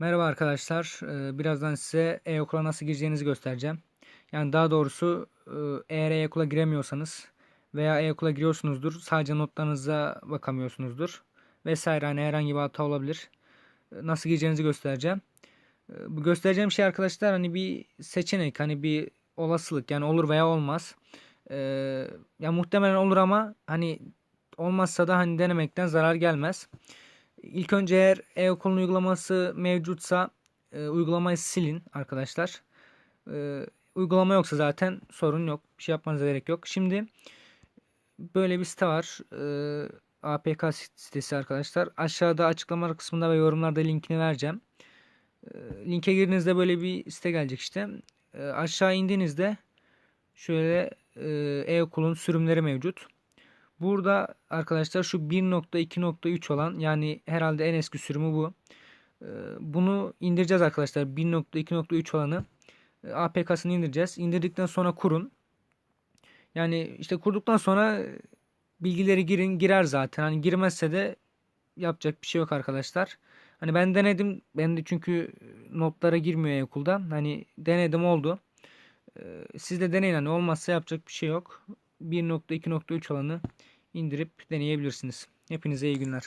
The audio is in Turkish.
Merhaba arkadaşlar. Ee, Birazdan size e-okula nasıl gireceğinizi göstereceğim. Yani daha doğrusu e, eğer e-okula giremiyorsanız veya e-okula giriyorsunuzdur sadece notlarınıza bakamıyorsunuzdur vesaire hani herhangi bir hata olabilir. Ee, Nasıl gireceğinizi göstereceğim. Ee, Bu göstereceğim şey arkadaşlar hani bir seçenek hani bir olasılık yani olur veya olmaz. Ee, ya muhtemelen olur ama hani olmazsa da hani denemekten zarar gelmez. İlk önce eğer e-okulun uygulaması mevcutsa e, uygulamayı silin arkadaşlar. E, uygulama yoksa zaten sorun yok. Bir şey yapmanıza gerek yok. Şimdi böyle bir site var. E, APK sitesi arkadaşlar. Aşağıda açıklama kısmında ve yorumlarda linkini vereceğim. E, linke girdiğinizde böyle bir site gelecek işte. E, aşağı indiğinizde şöyle e, e-okulun sürümleri mevcut. Burada arkadaşlar şu 1.2.3 olan yani herhalde en eski sürümü bu. Ee, Bunu indireceğiz arkadaşlar. 1.2.3 olanı e, APK'sını indireceğiz. İndirdikten sonra kurun. Yani işte kurduktan sonra bilgileri girin girer zaten. Hani girmezse de yapacak bir şey yok arkadaşlar. Hani ben denedim. Ben de çünkü notlara girmiyor okulda. Hani denedim oldu. Ee, Siz de deneyin hani olmazsa yapacak bir şey yok. 1.2.3 olanı indirip deneyebilirsiniz. Hepinize iyi günler.